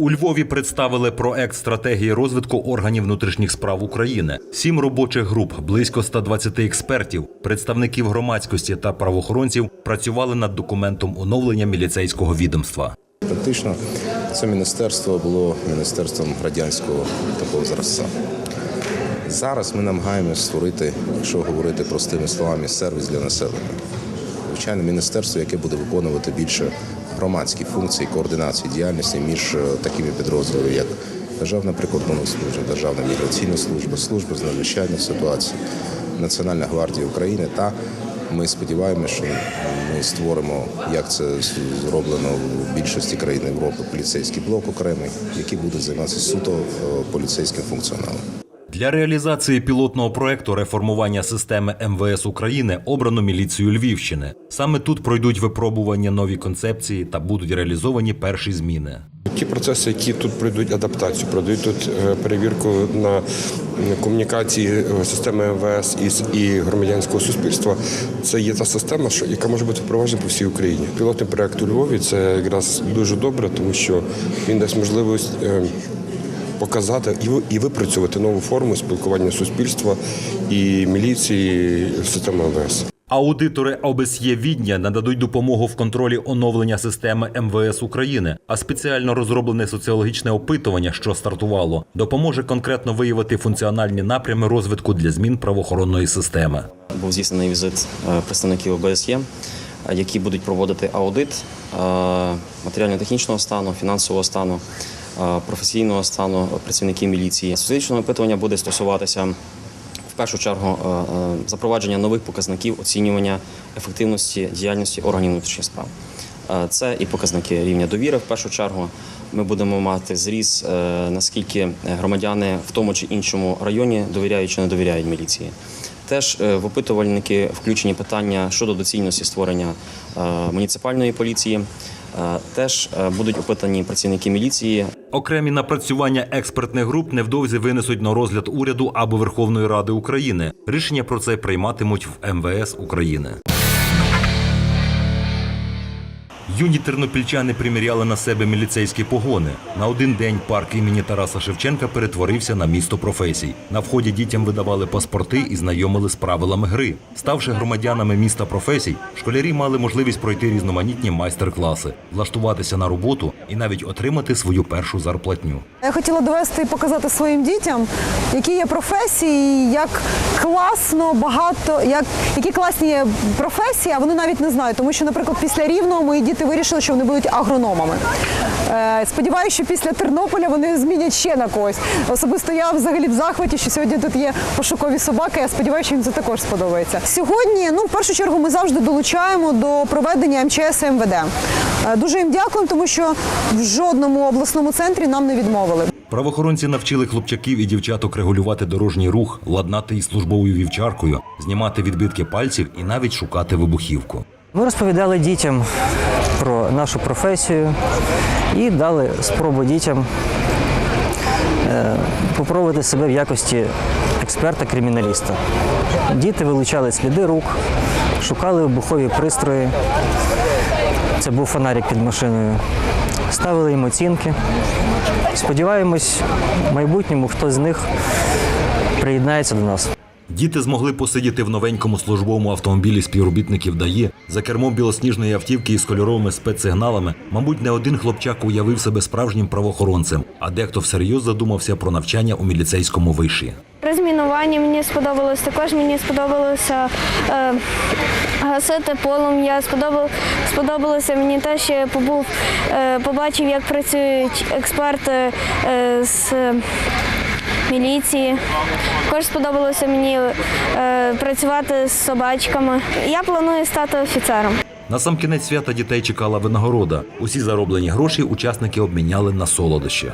У Львові представили проект стратегії розвитку органів внутрішніх справ України. Сім робочих груп, близько 120 експертів, представників громадськості та правоохоронців працювали над документом оновлення міліцейського відомства. Фактично, це міністерство було міністерством радянського такого зразця. Зараз ми намагаємося створити, якщо говорити простими словами, сервіс для населення. Звичайно, міністерство, яке буде виконувати більше громадські функції координації діяльності між е, такими підрозділами, як Державна прикордонна служба, Державна міграційна служба, служба з надзвичайних ситуацій, Національна гвардія України та ми сподіваємося, що ми створимо, як це зроблено в більшості країн Європи, поліцейський блок окремий, який буде займатися суто е, поліцейським функціоналом. Для реалізації пілотного проекту реформування системи МВС України обрано міліцію Львівщини. Саме тут пройдуть випробування нові концепції та будуть реалізовані перші зміни. Ті процеси, які тут пройдуть адаптацію, пройдуть тут е, перевірку на комунікації е, системи МВС і громадянського суспільства, це є та система, яка може бути впроваджена по всій Україні. Пілотний проект у Львові це якраз дуже добре, тому що він дасть можливість. Показати і і випрацювати нову форму спілкування суспільства і міліції системи МВС. Аудитори ОБСЄ Відня нададуть допомогу в контролі оновлення системи МВС України, а спеціально розроблене соціологічне опитування, що стартувало, допоможе конкретно виявити функціональні напрями розвитку для змін правоохоронної системи. Був здійснений візит е, представників ОБСЄ, е, які будуть проводити аудит е, матеріально-технічного стану, фінансового стану, професійного стану працівників міліції. Соціологічне опитування буде стосуватися в першу чергу е, е, запровадження нових показників оцінювання ефективності діяльності органів внутрішніх справ. Е, Це і показники рівня довіри. В першу чергу ми будемо мати зріз, е, наскільки громадяни в тому чи іншому районі довіряють чи не довіряють міліції. Теж е, в опитувальники включені питання щодо доцільності створення е, муніципальної поліції. Е, Теж е, будуть опитані працівники міліції, Окремі напрацювання експертних груп невдовзі винесуть на розгляд уряду або Верховної Ради України. Рішення про це прийматимуть в МВС України. Юні тернопільчани приміряли на себе міліцейські погони. На один день парк імені Тараса Шевченка перетворився на місто професій. На вході дітям видавали паспорти і знайомили з правилами гри. Ставши громадянами міста професій, школярі мали можливість пройти різноманітні майстер-класи, влаштуватися на роботу і навіть отримати свою першу зарплатню. Я хотіла довести і показати своїм дітям, які є професії, як класно, багато, як, які класні є професії, а вони навіть не знають. Тому що, наприклад, після рівного мої діти вирішили, що вони будуть агрономами. Е, сподіваюся, що після Тернополя вони змінять ще на когось. Особисто я взагалі в захваті, що сьогодні тут є пошукові собаки. Я сподіваюся, що їм це також сподобається. Сьогодні, ну, в першу чергу, ми завжди долучаємо до проведення МЧС і МВД. Е, Дуже їм дякуємо, тому що в жодному обласному центрі нам не відмовили. Правоохоронці навчили хлопчаків і дівчаток регулювати дорожній рух, ладнати із службовою вівчаркою, знімати відбитки пальців і навіть шукати вибухівку. Ми розповідали дітям про нашу професію і дали спробу дітям е, попробувати себе в якості експерта-криміналіста. Діти вилучали сліди рук, шукали вибухові пристрої. Це був фонарик під машиною. Ставили їм оцінки. Сподіваємось, в майбутньому хтось з них приєднається до нас. Діти змогли посидіти в новенькому службовому автомобілі співробітників ДАІ за кермом білосніжної автівки із кольоровими спецсигналами. Мабуть, не один хлопчак уявив себе справжнім правоохоронцем, а дехто всерйоз задумався про навчання у міліцейському виші. Розмінування мені сподобалось. Також мені сподобалося е, гасити полум'я. Сподобал, сподобалося мені те, що я побув, е, побачив, як працюють експерти е, з міліції. Також сподобалося мені е, працювати з собачками. Я планую стати офіцером. На сам кінець свята дітей чекала винагорода. Усі зароблені гроші учасники обміняли на солодощі.